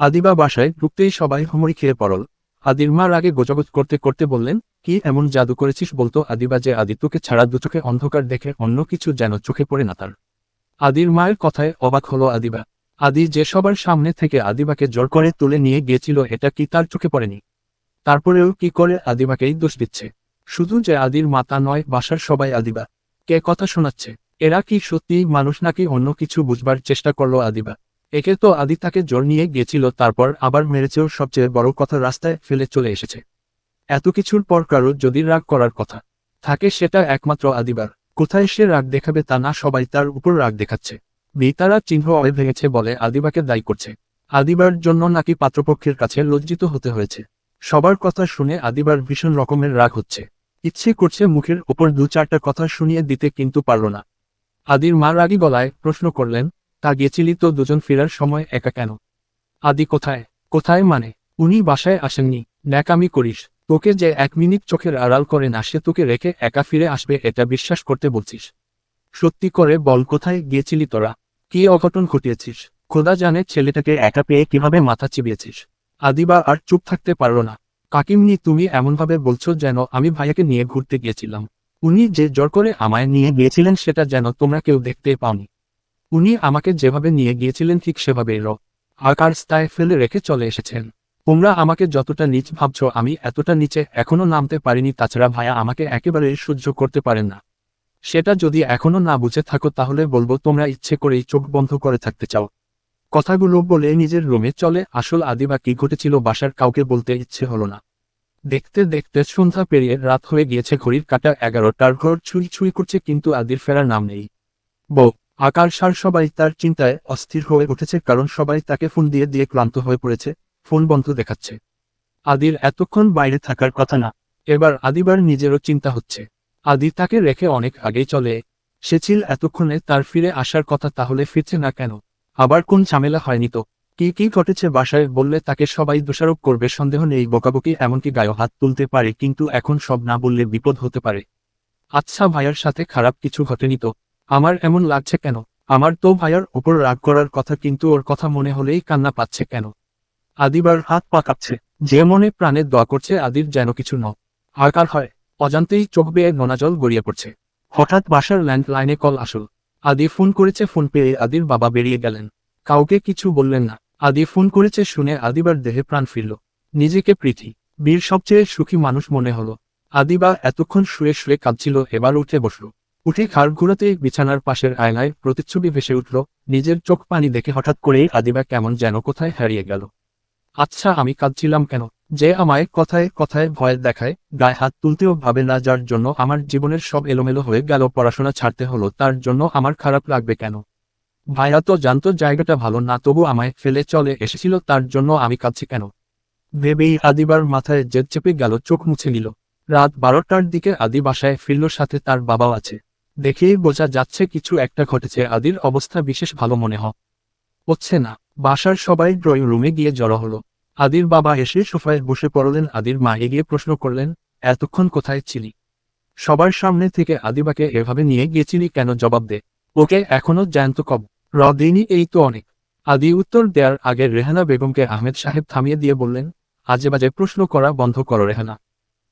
আদিবা বাসায় ঢুকতেই সবাই হুমড়ি খেয়ে পড়ল। আদির মার আগে গোজাগোজ করতে করতে বললেন, কি এমন জাদু করেছিস বলতো আদিবা যে আদিত্যকে ছাড়া দু চোখে অন্ধকার দেখে অন্য কিছু যেন চোখে পড়ে না তার? আদির মায়ের কথায় অবাক হলো আদিবা। আদি যে সবার সামনে থেকে আদিবাকে জোর করে তুলে নিয়ে গিয়েছিল এটা কি তার চোখে পড়েনি? তারপরেও কি করে আদিবাকেই দোষ দিচ্ছে? শুধু যে আদির মাতা নয়, বাসার সবাই আদিবা। কে কথা শোনাচ্ছে? এরা কি সত্যি মানুষ নাকি অন্য কিছু বুঝবার চেষ্টা করল আদিবা? একে তো আদি তাকে জোর নিয়ে গিয়েছিল তারপর আবার মেরেছেও সবচেয়ে বড় কথা রাস্তায় ফেলে চলে এসেছে। এত কিছুর পর কারও যদি রাগ করার কথা থাকে সেটা একমাত্র আদিবার। কোথায় সে রাগ দেখাবে তা না সবাই তার উপর রাগ দেখাচ্ছে। বিতারা চিহ্ন অয়ে ভেঙেছে বলে আদিবাকে দায়ী করছে। আদিবার জন্য নাকি পাত্রপক্ষের কাছে লজ্জিত হতে হয়েছে। সবার কথা শুনে আদিবার ভীষণ রকমের রাগ হচ্ছে। ইচ্ছে করছে মুখের ওপর দু চারটা কথা শুনিয়ে দিতে কিন্তু পারল না। আদির মা রাগী গলায় প্রশ্ন করলেন তা গেছিলি তো দুজন ফেরার সময় একা কেন? আদি কোথায়? কোথায় মানে? উনি বাসায় আসেননি। ন্যাকামি করিস। তোকে যে এক মিনিট চোখের আড়াল করে না, সে তোকে রেখে একা ফিরে আসবে, এটা বিশ্বাস করতে বলছিস। সত্যি করে বল, কোথায় গিয়েছিলি তোরা? কি অঘটন ঘটিয়েছিস? খোদা জানে ছেলেটাকে একা পেয়ে কীভাবে মাথা চিবিয়েছিস। আদিবা আর চুপ থাকতে পারল না। কাকিমনি, তুমি এমনভাবে বলছো যেন আমি ভাইয়াকে নিয়ে ঘুরতে গিয়েছিলাম। উনি যে জোর করে আমায় নিয়ে গিয়েছিলেন, সেটা যেন তোমরা কেউ দেখতে পাওনি। উনি আমাকে যেভাবে নিয়ে গিয়েছিলেন ঠিক সেভাবেই র। আকার স্তায় ফেলে রেখে চলে এসেছেন। তোমরা আমাকে যতটা নিচ ভাবছ, আমি এতটা নিচে এখনও নামতে পারিনি। তাছাড়া ভাইয়া আমাকে একেবারে সহ্য করতে পারেন না। সেটা যদি এখনও না বুঝে থাকো, তাহলে বলব তোমরা ইচ্ছে করেই চোখ বন্ধ করে থাকতে চাও। কথাগুলো বলে নিজের রুমে চলে। আসল আদিবা কি ঘটেছিল বাসার কাউকে বলতে ইচ্ছে হলো না। দেখতে দেখতে সন্ধ্যা পেরিয়ে রাত হয়ে গিয়েছে। ঘড়ির কাটা এগারোটার ঘর ছুঁই ছুঁই করছে, কিন্তু আদির ফেরার নাম নেই। বউ আকার সার সবাই তার চিন্তায় অস্থির হয়ে উঠেছে কারণ সবাই তাকে ফোন দিয়ে দিয়ে ক্লান্ত হয়ে পড়েছে, ফোন বন্ধ দেখাচ্ছে। আদির এতক্ষণ বাইরে থাকার কথা না, এবার আদিবার নিজেরও চিন্তা হচ্ছে। আদি তাকে রেখে অনেক আগেই চলে। সেছিল এতক্ষণে তার ফিরে আসার কথা তাহলে ফিরছে না কেন? আবার কোন ঝামেলা হয়নি তো? কি কি ঘটেছে বাসায় বললে তাকে সবাই দোষারোপ করবে, সন্দেহ নেই, বকাবকি এমনকি গায়ে হাত তুলতে পারে, কিন্তু এখন সব না বললে বিপদ হতে পারে। আচ্ছা ভাইয়ার সাথে খারাপ কিছু ঘটেনি তো? আমার এমন লাগছে কেন? আমার তো ভাইয়ার ওপর রাগ করার কথা, কিন্তু ওর কথা মনে হলেই কান্না পাচ্ছে কেন? আদিবার হাত পাকাচ্ছে। যে মনে প্রাণে দোয়া করছে, আদির যেন কিছু ন। আকার হয়? অজান্তেই চোখ বেয়ে নোনাজল গড়িয়ে পড়ছে। হঠাৎ বাসার ল্যান্ডলাইনে কল আসল। আদি ফোন করেছে, ফোন পেয়ে আদির বাবা বেরিয়ে গেলেন। কাউকে কিছু বললেন না। আদি ফোন করেছে শুনে আদিবার দেহে প্রাণ ফিরল। নিজেকে প্রীতি। বীর সবচেয়ে সুখী মানুষ মনে হলো। আদিবা এতক্ষণ শুয়ে শুয়ে কাঁদছিল, এবার উঠে বসল। উঠে খাড় ঘুরাতে বিছানার পাশের আয়নায় প্রতিচ্ছবি ভেসে উঠল, নিজের চোখ পানি দেখে হঠাৎ করেই আদিবা কেমন যেন কোথায় হারিয়ে গেল। আচ্ছা আমি কাঁদছিলাম কেন? যে আমায় কথায় কথায় ভয় দেখায়, গায়ে হাত তুলতেও ভাবে না যার জন্য আমার জীবনের সব এলোমেলো হয়ে গেল, পড়াশোনা ছাড়তে হলো, তার জন্য আমার খারাপ লাগবে কেন? ভাইয়া তো জানতো জায়গাটা ভালো না, তবু আমায় ফেলে চলে এসেছিল, তার জন্য আমি কাঁদছি কেন? ভেবেই আদিবার মাথায় জেদ চেপে গেল, চোখ মুছে নিল। রাত বারোটার দিকে আদি বাসায় ফিরল, সাথে তার বাবাও আছে। দেখেই বোঝা যাচ্ছে কিছু একটা ঘটেছে। আদির অবস্থা বিশেষ ভালো মনে হচ্ছে না। বাসার সবাই ড্রয়িং রুমে গিয়ে জড়ো হলো। আদির বাবা এসে সোফায় বসে পড়লেন। আদির মা এগিয়ে প্রশ্ন করলেন, এতক্ষণ কোথায় ছিলি? সবার সামনে থেকে আদিবাকে এভাবে নিয়ে গিয়েছিলি কেন জবাব দে। ওকে এখনও জ্যান্ত কব। র দিনই এই তো অনেক। আদি উত্তর দেওয়ার আগে রেহানা বেগমকে আহমেদ সাহেব থামিয়ে দিয়ে বললেন, আজে বাজে প্রশ্ন করা বন্ধ করো রেহানা।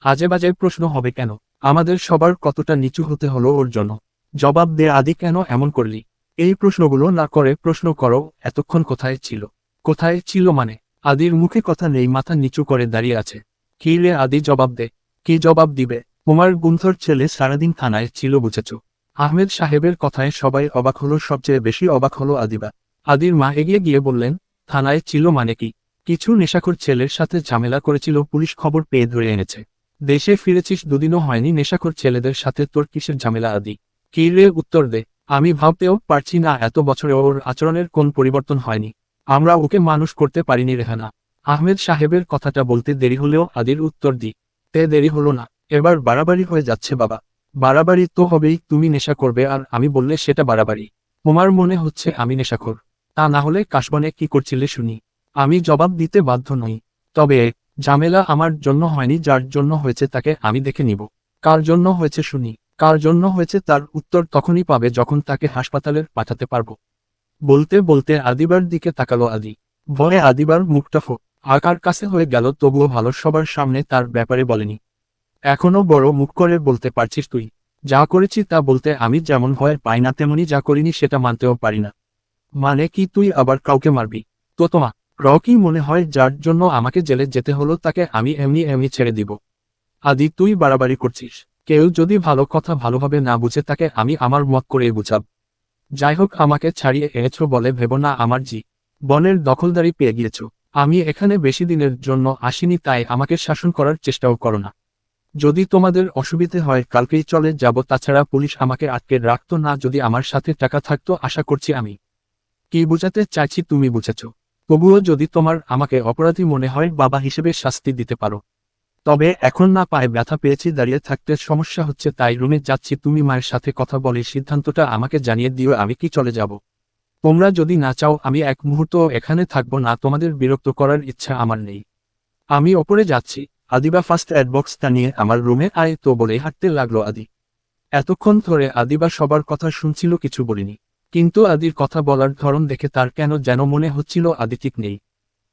আজে বাজে প্রশ্ন হবে কেন? আমাদের সবার কতটা নিচু হতে হলো ওর জন্য। জবাব দে আদি কেন এমন করলি? এই প্রশ্নগুলো না করে প্রশ্ন করো, এতক্ষণ কোথায় ছিল? কোথায় ছিল মানে? আদির মুখে কথা নেই, মাথা নিচু করে দাঁড়িয়ে আছে। কি রে আদি, জবাব দে। কি জবাব দিবে? কুমার গুন্থর ছেলে সারাদিন থানায় ছিল বুঝেছ। আহমেদ সাহেবের কথায় সবাই অবাক হলো, সবচেয়ে বেশি অবাক হলো আদিবা। আদির মা এগিয়ে গিয়ে বললেন, থানায় ছিল মানে কি? কিছু নেশাখোর ছেলের সাথে ঝামেলা করেছিল, পুলিশ খবর পেয়ে ধরে এনেছে। দেশে ফিরেছিস দুদিনও হয়নি নেশাখোর ছেলেদের সাথে তোর কিসের ঝামেলা আদি? কি রে উত্তর দে। আমি ভাবতেও পারছি না এত বছরে ওর আচরণের কোন পরিবর্তন হয়নি। আমরা ওকে মানুষ করতে পারিনি রেহানা। আহমেদ সাহেবের কথাটা বলতে দেরি হলেও আদির উত্তর দি। তে দেরি হলো না। এবার বাড়াবাড়ি হয়ে যাচ্ছে বাবা। বাড়াবাড়ি তো হবেই, তুমি নেশা করবে আর আমি বললে সেটা বাড়াবাড়ি। তোমার মনে হচ্ছে আমি নেশাখোর। তা না হলে কাশবনে কি করছিলে শুনি। আমি জবাব দিতে বাধ্য নই। তবে ঝামেলা আমার জন্য হয়নি, যার জন্য হয়েছে তাকে আমি দেখে নিব। কার জন্য হয়েছে শুনি, কার জন্য হয়েছে তার উত্তর তখনই পাবে যখন তাকে হাসপাতালে পাঠাতে পারব। বলতে বলতে আদিবার দিকে তাকালো আদি। ভয়ে আদিবার মুখটা ফো আকার কাছে হয়ে গেল, তবুও ভালো সবার সামনে তার ব্যাপারে বলেনি। এখনও বড় মুখ করে বলতে পারছিস তুই। যা করেছি তা বলতে আমি যেমন ভয় পাই না, তেমনি যা করিনি সেটা মানতেও পারি না। মানে কি তুই আবার কাউকে মারবি? তো তোমা র কি মনে হয় যার জন্য আমাকে জেলে যেতে হলো, তাকে আমি এমনি এমনি ছেড়ে দিব। আদি, তুই বাড়াবাড়ি করছিস। কেউ যদি ভালো কথা ভালোভাবে না বুঝে, তাকে আমি আমার মত করে বুঝাব। যাই হোক, আমাকে ছাড়িয়ে এনেছ বলে ভেব না আমার জি। বনের দখলদারি পেয়ে গিয়েছ। আমি এখানে বেশি দিনের জন্য আসিনি, তাই আমাকে শাসন করার চেষ্টাও করো না। যদি তোমাদের অসুবিধে হয়, কালকেই চলে যাব। তাছাড়া পুলিশ আমাকে আটকে রাখতো না, যদি আমার সাথে টাকা থাকতো, আশা করছি আমি। কি বুঝাতে চাইছি তুমি বুঝেছ। তবুও যদি তোমার আমাকে অপরাধী মনে হয়, বাবা হিসেবে শাস্তি দিতে পারো। তবে এখন না পায়ে ব্যথা পেয়েছি, দাঁড়িয়ে থাকতে সমস্যা হচ্ছে, তাই রুমে যাচ্ছি, তুমি মায়ের সাথে কথা বলে সিদ্ধান্তটা আমাকে জানিয়ে দিও, আমি কি চলে যাব। তোমরা যদি না চাও, আমি এক মুহূর্ত এখানে থাকব না, তোমাদের বিরক্ত করার ইচ্ছা আমার নেই। আমি ওপরে যাচ্ছি। আদিবা ফার্স্ট এড বক্সটা নিয়ে আমার রুমে আয়, তো বলে হাঁটতে লাগল আদি। এতক্ষণ ধরে আদিবা সবার কথা শুনছিল, কিছু বলিনি। কিন্তু আদির কথা বলার ধরন দেখে তার কেন যেন মনে হচ্ছিল আদি ঠিক নেই।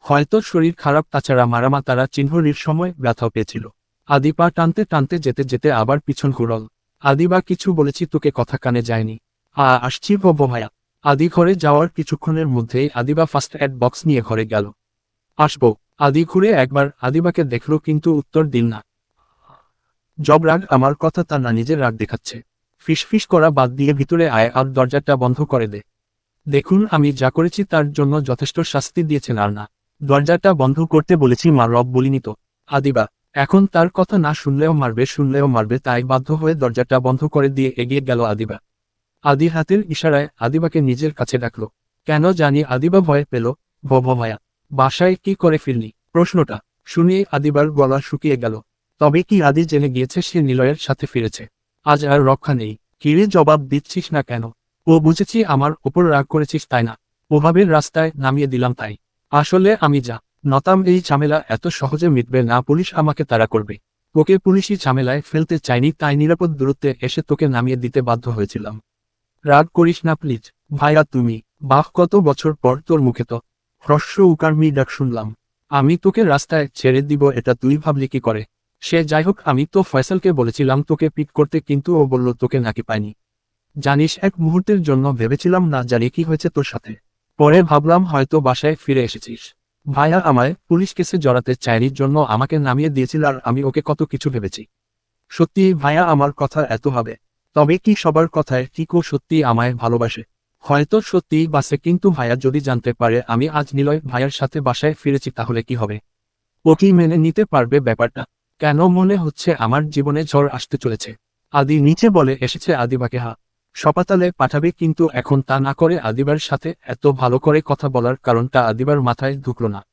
হয়তো শরীর খারাপ, তাছাড়া মারামা তারা চিহ্নির সময় ব্যথাও পেয়েছিল। আদি পা টানতে টানতে যেতে যেতে আবার পিছন ঘুরল। আদিবা কিছু বলেছি, তোকে কথা কানে যায়নি। আ, আসছি ভব ভায়া। আদি ঘরে যাওয়ার কিছুক্ষণের মধ্যেই আদিবা ফার্স্ট এড বক্স নিয়ে ঘরে গেল। আসব। আদি ঘুরে একবার আদিবাকে দেখল, কিন্তু উত্তর দিন না। জব রাগ আমার কথা তা না নিজের রাগ দেখাচ্ছে। ফিসফিস করা বাদ দিয়ে ভিতরে আয় আর দরজাটা বন্ধ করে দে। দেখুন, আমি যা করেছি তার জন্য যথেষ্ট শাস্তি দিয়েছেন আর না দরজাটা বন্ধ করতে বলেছি মা রব বলিনি তো। আদিবা, এখন তার কথা না শুনলেও মারবে শুনলেও মারবে, তাই বাধ্য হয়ে দরজাটা বন্ধ করে দিয়ে এগিয়ে গেল আদিবা। আদি হাতের ইশারায় আদিবাকে নিজের কাছে ডাকলো। কেন জানি আদিবা ভয় পেল। ভয়া, বাসায় কি করে ফিরনি প্রশ্নটা শুনিয়ে আদিবার গলা শুকিয়ে গেল। তবে কি আদি জেনে গিয়েছে সে নিলয়ের সাথে ফিরেছে? আজ আর রক্ষা নেই। কিরে জবাব দিচ্ছিস না কেন? ও বুঝেছি আমার ওপর রাগ করেছিস তাই না? ওভাবের রাস্তায় নামিয়ে দিলাম তাই। আসলে আমি যা। নতাম, এই ঝামেলা এত সহজে মিটবে না, পুলিশ আমাকে তাড়া করবে। ওকে পুলিশি ঝামেলায় ফেলতে চাইনি তাই নিরাপদ দূরত্বে এসে তোকে নামিয়ে দিতে বাধ্য হয়েছিলাম। রাগ করিস না, প্লিজ। ভাইয়া, তুমি। বাহ, কত বছর পর তোর মুখে তো হ্রস্ব উকারমি ডাক শুনলাম। আমি তোকে রাস্তায় ছেড়ে দিব, এটা তুই ভাবলি কি করে? সে যাই হোক আমি তো ফয়সালকে বলেছিলাম তোকে পিক করতে, কিন্তু ও বলল, তোকে নাকি পায়নি জানিস, এক মুহূর্তের জন্য ভেবেছিলাম না জানি কি হয়েছে তোর সাথে। পরে ভাবলাম, হয়তো বাসায় ফিরে এসেছিস। ভাইয়া আমায় পুলিশ কেসে জড়াতে চায়নি, জন্য আমাকে নামিয়ে দিয়েছিল আর আমি ওকে কত কিছু ভেবেছি। সত্যি, ভাইয়া আমার কথা এত হবে তবে কি সবার কথায় ঠিকও সত্যি আমায় ভালোবাসে? হয়তো সত্যি বাসে, কিন্তু ভাইয়া যদি জানতে পারে, আমি আজ নিলয় ভাইয়ার সাথে বাসায় ফিরেছি, তাহলে কি হবে? ও কি মেনে নিতে পারবে ব্যাপারটা? কেন মনে হচ্ছে আমার জীবনে ঝড় আসতে চলেছে? আদি নিচে বলে, এসেছে আদিবাকে হা। সপাতালে পাঠাবে কিন্তু এখন তা না করে আদিবার সাথে এত ভালো করে কথা বলার কারণটা আদিবার মাথায় ঢুকল না।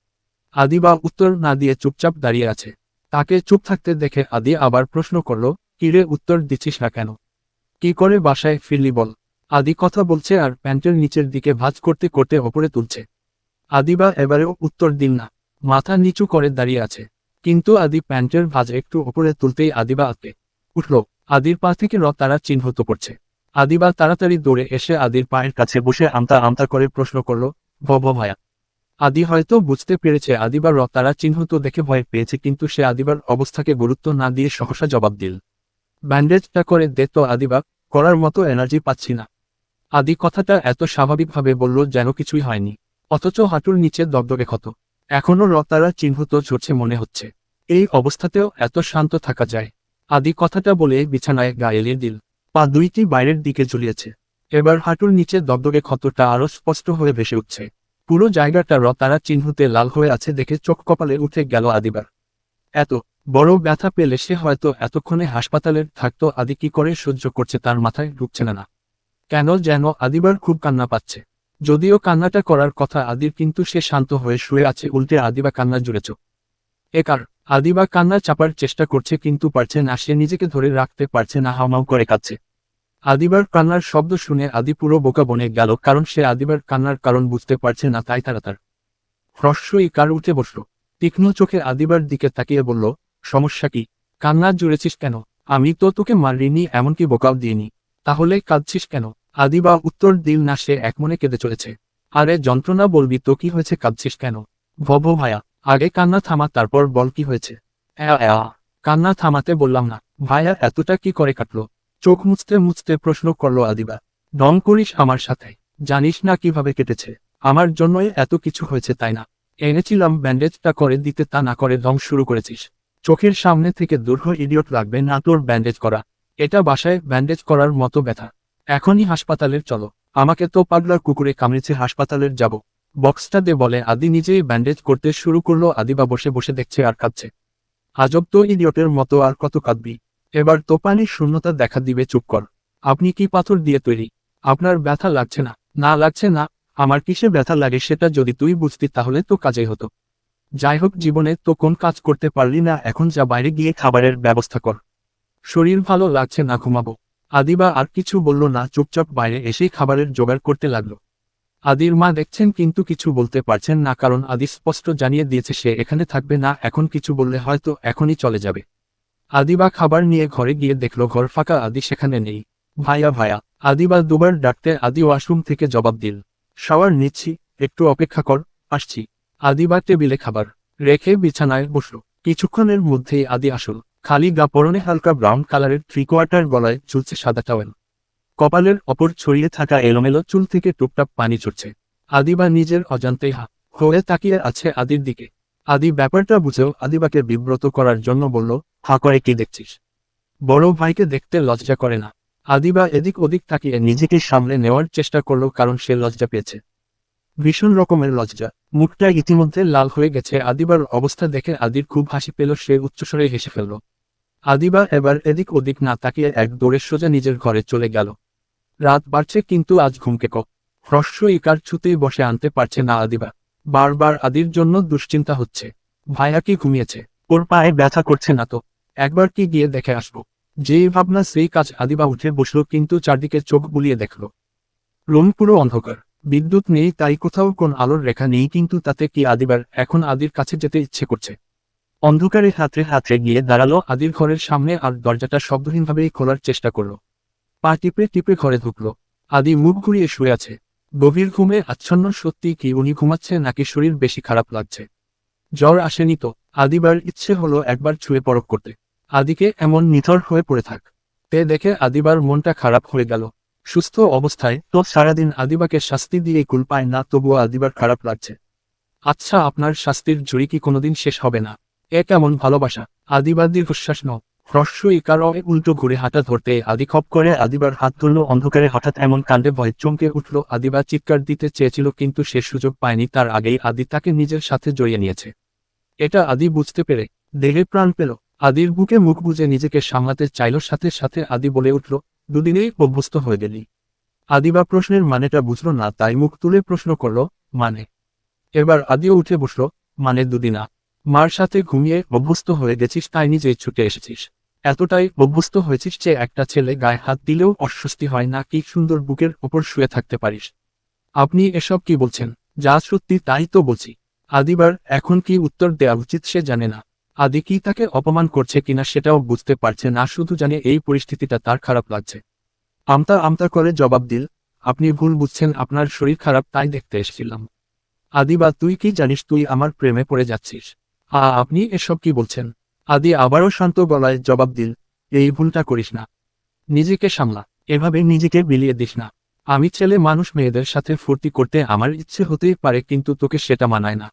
আদিবা উত্তর না দিয়ে চুপচাপ দাঁড়িয়ে আছে। তাকে চুপ থাকতে দেখে আদি আবার প্রশ্ন করল কিরে উত্তর দিচ্ছিস না কেন? কি করে বাসায় ফিরলি বল? আদি কথা বলছে আর প্যান্টের নিচের দিকে ভাঁজ করতে করতে ওপরে তুলছে। আদিবা এবারেও উত্তর দিন না। মাথা নিচু করে দাঁড়িয়ে আছে। কিন্তু আদি প্যান্টের ভাঁজ একটু ওপরে তুলতেই আদিবা আতে উঠল। আদির পা থেকে র তারা চিহ্নিত করছে আদিবা তাড়াতাড়ি দৌড়ে এসে আদির পায়ের কাছে বসে আমতা আমতা করে প্রশ্ন করল ভব ভায়া। আদি হয়তো বুঝতে পেরেছে আদিবার র তারা চিহ্নিত দেখে ভয় পেয়েছে, কিন্তু সে আদিবার অবস্থাকে গুরুত্ব না দিয়ে সহসা জবাব দিল। ব্যান্ডেজটা করে দে তো আদিবা করার মতো এনার্জি পাচ্ছি না। আদি কথাটা এত স্বাভাবিকভাবে বলল যেন কিছুই হয়নি, অথচ হাঁটুর নিচে দগদগে ক্ষত। এখনও রতারা চিহ্নিত ঝরছে মনে হচ্ছে। এই অবস্থাতেও এত শান্ত থাকা যায়। আদি কথাটা বলে বিছানায় গা এলিয়ে দিল। পা দুইটি বাইরের দিকে ঝুলিয়েছে। এবার হাঁটুর নিচে দগদগে ক্ষতটা আরও স্পষ্ট হয়ে ভেসে উঠছে। পুরো জায়গাটা রতারা চিহ্নতে লাল হয়ে আছে দেখে চোখ কপালে উঠে গেল আদিবার। এত বড় ব্যথা পেলে সে হয়তো এতক্ষণে হাসপাতালের থাকতো, আদি কি করে সহ্য করছে তার মাথায় ঢুকছে না। কেন যেন আদিবার খুব কান্না পাচ্ছে। যদিও কান্নাটা করার কথা আদির, কিন্তু সে শান্ত হয়ে শুয়ে আছে, উল্টে আদিবা কান্না জুড়েছ। একার আদিবা কান্না চাপার চেষ্টা করছে, কিন্তু পারছে না, সে নিজেকে ধরে রাখতে পারছে না, হাউমাউ করে কাঁদছে। আদিবার কান্নার শব্দ শুনে আদি পুরো বোকা বনে গেল, কারণ সে আদিবার কান্নার কারণ বুঝতে পারছে না, তাই তারা তার হ্রস্বই কার উঠে বসল। তীক্ষ্ণ চোখে আদিবার দিকে তাকিয়ে বলল, সমস্যা কি? কান্না জুড়েছিস কেন? আমি তো তোকে মারিনি, এমনকি বোকাও দিইনি। তাহলে কাঁদছিস কেন? আদিবা উত্তর দিল না, সে একমনে কেঁদে চলেছে। আরে, যন্ত্রণা বলবি, তো কি হয়েছে? কাঁদছিস কেন? ভব ভায়া, আগে কান্না থামা, তারপর বল কি হয়েছে? কান্না থামাতে বললাম না। ভায়া, এতটা কি করে কাটলো? চোখ মুছতে মুছতে প্রশ্ন করল আদিবা ডং করিস আমার সাথে। জানিস না কীভাবে কেটেছে? আমার জন্যই এত কিছু হয়েছে তাই না? এনেছিলাম ব্যান্ডেজটা করে দিতে, তা না করে ডং শুরু করেছিস। চোখের সামনে থেকে দূর ইডিয়ট লাগবে না তোর ব্যান্ডেজ করা। এটা বাসায় ব্যান্ডেজ করার মতো ব্যথা। এখনই হাসপাতালের চলো। আমাকে তো পাগলার কুকুরে কামড়েছে, হাসপাতালের যাব। বক্সটা দে বলে, আদি নিজেই ব্যান্ডেজ করতে শুরু করল, আদিবা বসে বসে দেখছে আর কাঁদছে। আজব তো ইডিয়টের মতো আর কত কাঁদবি। এবার তোপানির শূন্যতা দেখা দিবে, চুপ কর। আপনি কি পাথর দিয়ে তৈরি? আপনার ব্যথা লাগছে না? না, লাগছে না। আমার কিসে ব্যথা লাগে সেটা যদি তুই বুঝতি তাহলে তো কাজেই হতো। যাই হোক, জীবনে তো কোন কাজ করতে পারলি না, এখন যা বাইরে গিয়ে খাবারের ব্যবস্থা কর। শরীর ভালো লাগছে না, ঘুমাবো। আদিবা আর কিছু বলল না, চুপচাপ বাইরে এসেই খাবারের জোগাড় করতে লাগল। আদির মা দেখছেন কিন্তু কিছু বলতে পারছেন না, কারণ আদি স্পষ্ট জানিয়ে দিয়েছে সে এখানে থাকবে না, এখন কিছু বললে হয়তো এখনই চলে যাবে। আদিবা খাবার নিয়ে ঘরে গিয়ে দেখল, ঘর ফাঁকা, আদি সেখানে নেই। ভাইয়া ভাইয়া, আদিবা দুবার ডাকতে আদি ওয়াশরুম থেকে জবাব দিল, শাওয়ার নিচ্ছি, একটু অপেক্ষা কর, আসছি। আদিবা টেবিলে খাবার রেখে বিছানায় বসল। কিছুক্ষণের মধ্যেই আদি আসল। খালি গা পরনে হালকা ব্রাউন কালারের থ্রি কোয়ার্টার গলায় চুলছে সাদা টাওয়েল কপালের অপর ছড়িয়ে থাকা এলোমেলো চুল থেকে টুপটাপ পানি চড়ছে আদিবা নিজের অজান্তেই হা, হয়ে তাকিয়ে আছে আদির দিকে। আদি ব্যাপারটা বুঝেও আদিবাকে বিব্রত করার জন্য বলল, হা করে কি দেখছিস? বড় ভাইকে দেখতে লজ্জা করে না। আদিবা এদিক ওদিক তাকিয়ে নিজেকে সামলে নেওয়ার চেষ্টা করল কারণ সে লজ্জা পেয়েছে। ভীষণ রকমের লজ্জা। মুখটা ইতিমধ্যে লাল হয়ে গেছে। আদিবার অবস্থা দেখে আদির খুব হাসি পেল। সে উচ্চস্বরে হেসে ফেলল আদিবা এবার এদিক ওদিক না তাকিয়ে এক দৌড়ে সোজা নিজের ঘরে চলে গেল। রাত বাড়ছে কিন্তু আজ ঘুমকে কক হ্রস্ব ইকার ছুতেই বসে আনতে পারছে না আদিবা। বারবার আদির জন্য দুশ্চিন্তা হচ্ছে। ভাইয়া কি ঘুমিয়েছে? ওর পায়ে ব্যথা করছে না তো। একবার কি গিয়ে দেখে আসব। যেই ভাবনা সেই কাজ আদিবা উঠে বসল কিন্তু চারদিকে চোখ বুলিয়ে দেখল। রুম পুরো অন্ধকার। বিদ্যুৎ নেই তাই কোথাও কোন আলোর রেখা নেই কিন্তু তাতে কি আদিবার এখন আদির কাছে যেতে ইচ্ছে করছে? অন্ধকারে হাতে হাতে গিয়ে দাঁড়াল আদির ঘরের সামনে আর দরজাটা শব্দহীনভাবেই খোলার চেষ্টা করল। পা টিপে টিপে ঘরে ঢুকলো। আদি মুখ ঘুরিয়ে শুয়ে আছে। গভীর ঘুমে আচ্ছন্ন সত্যি কি উনি ঘুমাচ্ছে নাকি শরীর বেশি খারাপ লাগছে? জ্বর আসেনি তো? আদিবার ইচ্ছে হলো একবার ছুঁয়ে পরক করতে। আদিকে এমন নিথর হয়ে পড়ে থাক। তে দেখে আদিবার মনটা খারাপ হয়ে গেল। সুস্থ অবস্থায় তো সারাদিন আদিবাকে শাস্তি দিয়ে কুল পায় না, তবুও আদিবার খারাপ লাগছে। আচ্ছা আপনার শাস্তির ঝুড়ি কি কোনোদিন শেষ হবে না? এ কেমন ভালোবাসা? আদিবার দীর্ঘশ্বাস ন হ্রস্ব ইকার উল্টো ঘুরে হাঁটা ধরতে আদি খপ করে আদিবার হাত ধরল অন্ধকারে হঠাৎ এমন কাণ্ডে ভয় চমকে উঠল। আদিবা চিৎকার দিতে চেয়েছিল কিন্তু সে সুযোগ পায়নি। তার আগেই আদি তাকে নিজের সাথে জড়িয়ে নিয়েছে। এটা আদি বুঝতে পেরে দেহে প্রাণ পেল। আদির বুকে মুখ বুঝে নিজেকে সামলাতে চাইল। সাথে সাথে আদি বলে উঠল, দুদিনেই অভ্যস্ত হয়ে গেলি। আদিবা প্রশ্নের মানেটা বুঝল না, তাই মুখ তুলে প্রশ্ন করল মানে? এবার আদিও উঠে বসল মানে দুদিনা? মার সাথে ঘুমিয়ে অভ্যস্ত হয়ে গেছিস, তাই নিজেই ছুটে এসেছিস। এতটাই অভ্যস্ত হয়েছিস যে একটা ছেলে গায়ে হাত দিলেও অস্বস্তি হয় না, কি সুন্দর বুকের ওপর শুয়ে থাকতে পারিস। আপনি এসব কি বলছেন? যা সত্যি তাই তো বলছি। আদিবার এখন কি উত্তর দেওয়া উচিত সে জানে না। আদি কি তাকে অপমান করছে কিনা সেটাও বুঝতে পারছে না, শুধু জানে এই পরিস্থিতিটা তার খারাপ লাগছে। আমতা আমতা করে জবাব দিল, আপনি ভুল বুঝছেন, আপনার শরীর খারাপ তাই দেখতে এসেছিলাম। আদিবা, তুই কি জানিস, তুই আমার প্রেমে পড়ে যাচ্ছিস। আ, আপনি এসব কি বলছেন? আদি আবারও শান্ত গলায় জবাব দিল, এই ভুলটা করিস না। নিজেকে সামলা। এভাবে নিজেকে বিলিয়ে দিস না। আমি ছেলে মানুষ মেয়েদের সাথে ফুর্তি করতে আমার ইচ্ছে হতেই পারে, কিন্তু তোকে সেটা মানায় না।